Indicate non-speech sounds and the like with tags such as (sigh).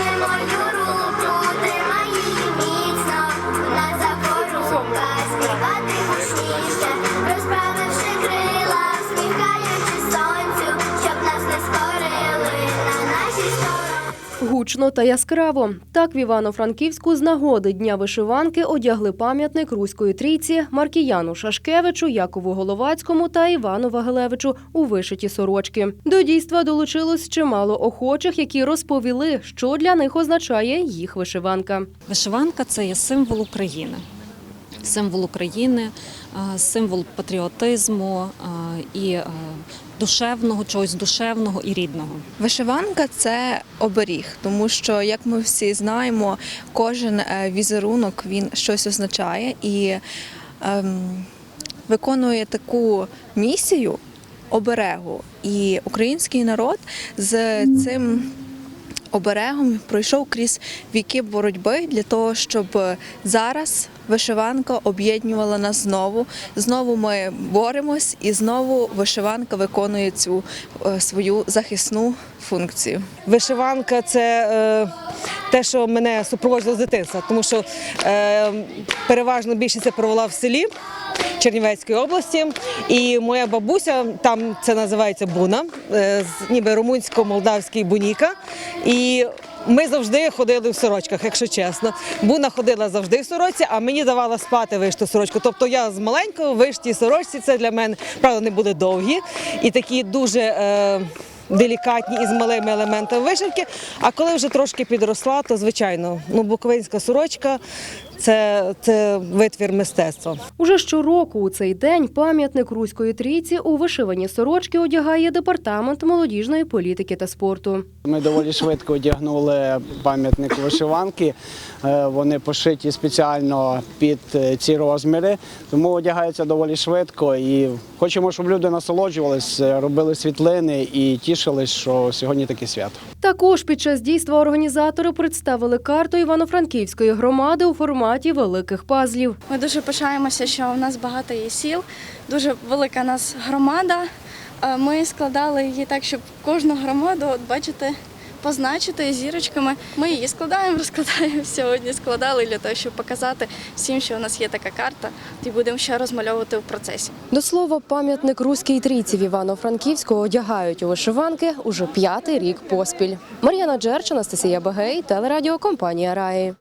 Money. Гучно та яскраво. Так в Івано-Франківську з нагоди Дня вишиванки одягли пам'ятник Руської трійці Маркіяну Шашкевичу, Якову Головацькому та Івану Вагелевичу у вишиті сорочки. До дійства долучилось чимало охочих, які розповіли, що для них означає їх вишиванка. Вишиванка це є символ України. Символ України, е, символ патріотизму е, і е, душевного, чогось душевного і рідного. Вишиванка це оберіг, тому що, як ми всі знаємо, кожен візерунок він щось означає і ем, виконує таку місію оберегу. І український народ з цим оберегом пройшов крізь віки боротьби для того, щоб зараз вишиванка об'єднувала нас знову. Знову ми боремось, і знову вишиванка виконує цю е, свою захисну функцію. Вишиванка це е, те, що мене супроводжувало з дитинства, тому що е, переважно більшість я провела в селі Чернівецької області. І моя бабуся, там це називається буна, ніби румунсько-молдавський буніка. І ми завжди ходили в сорочках, якщо чесно. Буна ходила завжди в сорочці, а мені давала спати вишту сорочку. Тобто я з маленького виштій сорочці, це для мене, правда, не були довгі і такі дуже. Е, делікатні з малими елементами вишивки. А коли вже трошки підросла, то звичайно, ну буковинська сорочка це, це витвір мистецтва. Уже щороку у цей день пам'ятник Руської трійці у вишивані сорочки одягає департамент молодіжної політики та спорту. Ми доволі швидко одягнули пам'ятник вишиванки. Е, Вони пошиті спеціально під е, ці розміри, тому одягаються доволі швидко. І хочемо, щоб люди насолоджувались, е, робили світлини і тішились, що сьогодні таке свято. Також під час дійства організатори представили карту Івано-Франківської громади у форматі великих пазлів. Ми дуже пишаємося, що у нас багато є сіл, дуже велика у нас громада. Е, Ми складали її так, щоб кожну громаду, от бачите, позначити зірочками. Ми її складаємо, (laughs) розкладаємо сьогодні. Складали для того, щоб показати всім, що у нас є така карта, і будемо ще розмальовувати в процесі. До слова, пам'ятник Руській трійці в Івано-Франківську одягають у вишиванки уже п'ятий рік поспіль. Мар'яна Джерч, Анастасія Багей, телерадіокомпанія Раї.